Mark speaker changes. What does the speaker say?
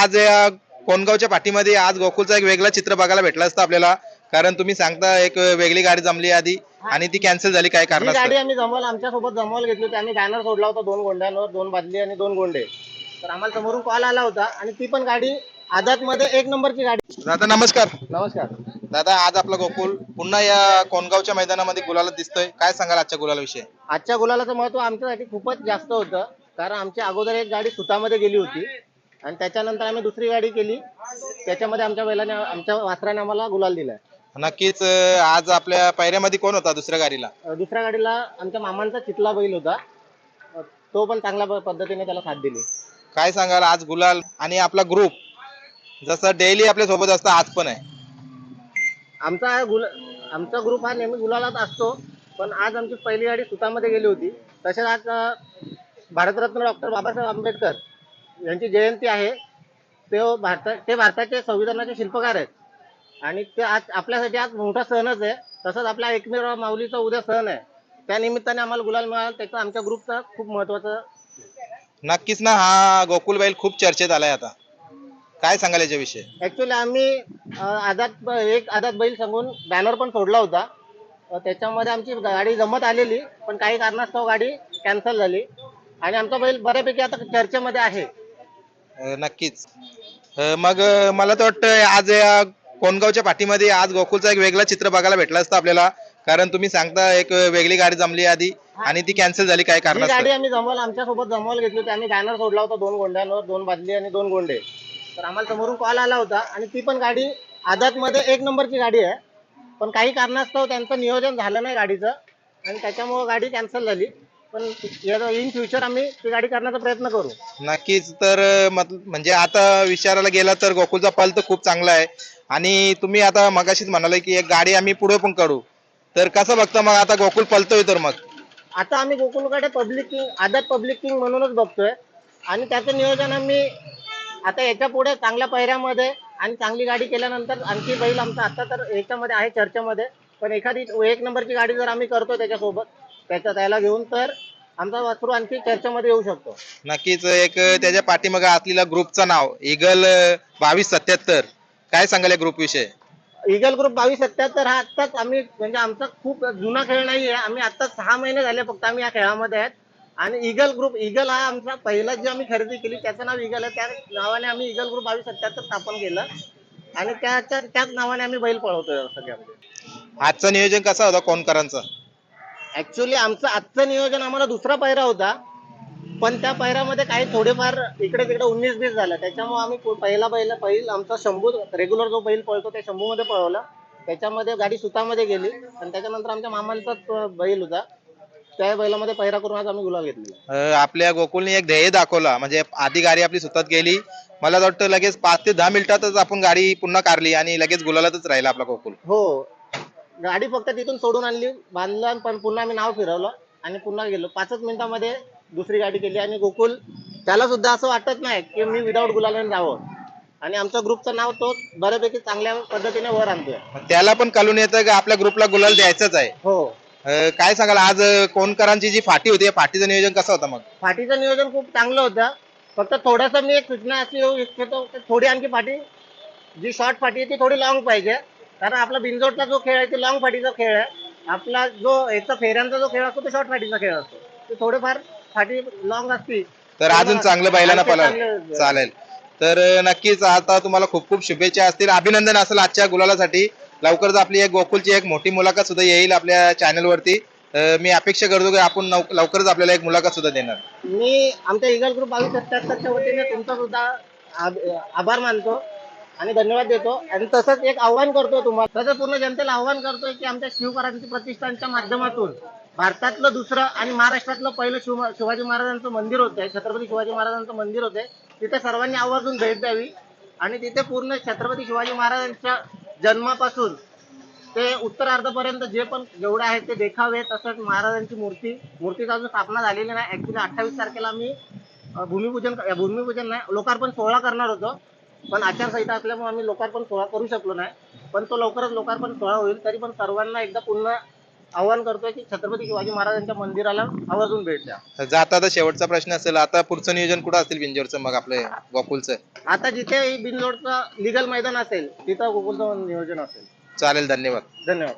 Speaker 1: आज या कोणगावच्या पाठीमध्ये आज गोकुलचा एक वेगळा चित्र बघायला भेटला असतं आपल्याला. कारण तुम्ही सांगता एक वेगळी गाडी जमली आधी आणि ती कॅन्सल झाली काय
Speaker 2: ही गाडी
Speaker 1: कारण
Speaker 2: आम्ही जमवायला आमच्यासोबत जमवायला घेतली होती. आम्ही बॅनर सोडला होता दोन गोंड्यांवर दोन बादली आणि दोन गोंडे. तर आम्हाला समोरून कॉल आला होता आणि ती पण गाडी आझादमध्ये एक नंबरची गाडी.
Speaker 1: दादा नमस्कार.
Speaker 2: नमस्कार.
Speaker 1: दादा आज आपला गोकुल पुन्हा या कोणगावच्या मैदानामध्ये गुलाला दिसतोय. काय सांगाल आजच्या गुलाला विषय?
Speaker 2: आजच्या गुलालाचं महत्त्व आमच्यासाठी खूपच जास्त होतं. कारण आमच्या अगोदर एक गाडी सुतामध्ये गेली होती. आणि त्याच्यानंतर आम्ही दुसरी गाडी केली. त्याच्यामध्ये आमच्या बैलाने आमच्या वासराने आम्हाला गुलाल दिलाय.
Speaker 1: नक्कीच अं, आज आपल्या पैऱ्यामध्ये कोण होता दुसऱ्या गाडीला?
Speaker 2: अं, दुसऱ्या गाडीला आमच्या मामांचा चितला बैल होता. अं, तो पण चांगल्या प- पद्धतीने त्याला साथ दिली.
Speaker 1: काय सांगाल आज गुलाल आणि आपला ग्रुप जसं डेली आपल्यासोबत असतं आज पण आहे.
Speaker 2: आमचा हा गुल आमचा ग्रुप हा नेहमी गुलालात असतो पण आज आमची पहिली गाडी सुतामध्ये गेली होती. तसेच आज अं, भारतरत्न डॉक्टर बाबासाहेब आंबेडकर यांची जयंती आहे. ते भारता ते भारताचे संविधानाचे शिल्पकार आहेत. आणि ते आज आपल्यासाठी आज मोठा सणच आहे. तसंच आपल्या एकमेव माऊलीचा उद्या सण आहे. त्या निमित्ताने आम्हाला गुलाल मिळाला. त्याचं आमच्या ग्रुपचा खूप महत्वाचं
Speaker 1: नक्कीच ना. हा गोकुल बैल खूप चर्चेत आलाय आता. काय सांगाल याच्याविषयी?
Speaker 2: ऍक्च्युली आम्ही अं, आझाद एक आझाद बैल सांगून बॅनर पण सोडला होता. अं, त्याच्यामध्ये आमची गाडी जमत आलेली. पण काही कारणास्तव गाडी कॅन्सल झाली. आणि आमचा बैल बऱ्यापैकी आता चर्चेमध्ये आहे.
Speaker 1: अं, नक्कीच. अं, मग अं, मला तर वाटतं आज या कोणगावच्या पाठीमध्ये आज गोकुलचा एक वेगळा चित्र बघायला भेटला असतं आपल्याला. कारण तुम्ही सांगता एक वेगळी गाडी जमली आधी आणि ती कॅन्सल झाली काय
Speaker 2: ही
Speaker 1: कारण
Speaker 2: गाडी आम्ही जमवायला आमच्यासोबत जमवायला घेतली होती. आम्ही बॅनर सोडला होता दोन गोंड्यांवर दोन बादली आणि दोन गोंडे. तर आम्हाला समोरून कॉल आला होता आणि ती पण गाडी आझादमध्ये एक नंबरची गाडी आहे. पण काही कारणास्तव त्यांचं नियोजन झालं नाही गाडीचं आणि त्याच्यामुळे गाडी कॅन्सल झाली. पण इन फ्युचर आम्ही ती गाडी करण्याचा प्रयत्न करू.
Speaker 1: नक्कीच तर मत- म्हणजे आता विचारायला गेला तर गोकुलचा पल तर खूप चांगला आहे. आणि तुम्ही आता मगाशीच म्हणाले की एक गाडी आम्ही पुढे पण काढू तर कसं बघता मग आता गोकुल पलतोय तर मग?
Speaker 2: आता आम्ही गोकुलकडे public king Azad public king म्हणूनच बघतोय. आणि त्याचं नियोजन आम्ही आता याच्यापुढे चांगल्या पैऱ्यामध्ये आणि चांगली गाडी केल्यानंतर आणखी बैल आमचा आता तर याच्यामध्ये आहे चर्चेमध्ये. पण एखादी एक नंबरची गाडी जर आम्ही करतो त्याच्यासोबत त्याच्या त्याला घेऊन तर आमचा वासरू आणखी चर्चेमध्ये येऊ शकतो.
Speaker 1: नक्कीच एक त्याच्या पाठीमागे असलेल्या ग्रुपचं नाव इगल बावीस सत्याहत्तर. काय सांगाल या ग्रुप विषय?
Speaker 2: इगल ग्रुप बावीस सत्याहत्तर हा आत्ताच आम्ही म्हणजे आमचा खूप जुना खेळ नाही आहे आम्ही आता सहा महिने झाले फक्त आम्ही या खेळामध्ये आहेत. आणि इगल ग्रुप इगल हा आमचा पहिला जी आम्ही खरेदी केली त्याचं नाव इगल आहे. त्या नावाने आम्ही इगल ग्रुप बावीस सत्याहत्तर स्थापन केलं. आणि त्याच्या त्याच नावाने आम्ही बैल पळवतोय सगळ्यामध्ये.
Speaker 1: आजचं नियोजन कसं होतं कोणकरांचं?
Speaker 2: ऍक्च्युली आमचं आजचं नियोजन आम्हाला दुसरा पायरा होता. पण त्या पायऱ्यामध्ये काही थोडेफार इकडे तिकडे उन्नीस बीस झालं. त्याच्यामुळे आम्ही पहिला बैल पहिल आमचा शंभू रेग्युलर जो बैल पळतो त्या शंभू मध्ये पळवला. त्याच्यामध्ये गाडी सुतामध्ये गेली. आणि त्याच्यानंतर आमच्या मामांचाच बैल होता. त्या बैलामध्ये पैरा करून आज आम्ही गुलाल घेतली
Speaker 1: आपल्या गोकुलने एक ध्येय दाखवला. म्हणजे आधी गाडी आपली सुतात गेली. मला वाटतं लगेच पाच ते दहा मिनिटातच आपण गाडी पुन्हा कारली आणि लगेच गुलालातच राहिला आपला गोकुल.
Speaker 2: हो. गाडी फक्त तिथून सोडून आणली बांधलं पण पुन्हा आम्ही नाव फिरवलं आणि पुन्हा गेलो. पाचच मिनिटामध्ये दुसरी गाडी केली आणि गोकुल त्याला सुद्धा असं वाटत नाही की मी विदाऊट गुलालाने जावं. आणि आमच्या ग्रुपचं नाव तो बऱ्यापैकी चांगल्या पद्धतीने वर आणतोय.
Speaker 1: त्याला पण कळून येतं की आपल्या ग्रुपला गुलाल द्यायचाच आहे.
Speaker 2: हो.
Speaker 1: अं, काय सांगाल आज अं, कोणकरांची जी फाटी होती या फाटीचं नियोजन कसं होतं मग?
Speaker 2: फाटीचं नियोजन खूप चांगलं होतं. फक्त थोडंसं मी एक सूचना अशी देऊ इच्छितो की थोडी आणखी फाटी जी शॉर्ट फाटी आहे ती थोडी लॉंग पाहिजे. कारण आपला बिनजोडचा जो खेळ आहे तो लॉंग फाटीचा खेळ आहे. आपला जो याचा फेऱ्यांचा जो खेळ असतो तो शॉर्ट फाटीचा खेळ असतो. ते थोडेफार फाटी लॉंग असती
Speaker 1: तर अजून चांगलं बैलांना
Speaker 2: चांगलं-
Speaker 1: चालेल. तर नक्कीच आता तुम्हाला खूप खूप शुभेच्छा असतील. अभिनंदन असेल आजच्या गुलालासाठी. लवकरच आपली एक गोकुलची एक मोठी मुलाखत सुद्धा येईल आपल्या चॅनल वरती. अं, मी अपेक्षा करतो की आपण नव- लवकरच आपल्याला एक मुलाखत सुद्धा देणार.
Speaker 2: मी आमच्या इगल ग्रुप बावीस सत्याहत्तरच्या वतीने तुमचा सुद्धा आभ- आभार मानतो. आणि धन्यवाद देतो. आणि तसंच एक आव्हान करतो तुम्हाला. तसं पूर्ण जनतेला आव्हान करतोय की आमच्या शिवक्रांती प्रतिष्ठानच्या माध्यमातून भारतातलं दुसरं आणि महाराष्ट्रातलं पहिलं शिव शिवाजी महाराजांचं मंदिर होतं छत्रपती शिवाजी महाराजांचं मंदिर होते तिथे सर्वांनी आवर्जून भेट द्यावी. आणि तिथे पूर्ण छत्रपती शिवाजी महाराजांच्या जन्मापासून ते उत्तरार्धपर्यंत जे पण जेवढे आहेत ते देखावे. तसंच महाराजांची मूर्ती मूर्तीचा अजून स्थापना झालेली नाही. ऍक्च्युली अठ्ठावीस तारखेला आम्ही भूमिपूजन भूमिपूजन नाही लोकार्पण सोहळा करणार होतो. पण आचारसंहिता असल्यामुळे आम्ही लोकार्पण सोहळा करू शकलो नाही. पण तो लवकरच लोकार्पण सोहळा होईल तरी पण सर्वांना एकदा पुन्हा आवाहन करतोय की छत्रपती शिवाजी महाराजांच्या मंदिराला आवर्जून भेट द्या.
Speaker 1: जाता आता शेवटचा प्रश्न असेल आता पुढचं नियोजन कुठं असेल बिंजोरचं मग आपलं गोकुलचं?
Speaker 2: आता जिथे बिनलोडचं लिगल मैदान असेल तिथं गोकुलचं नियोजन असेल.
Speaker 1: चालेल धन्यवाद.
Speaker 2: धन्यवाद.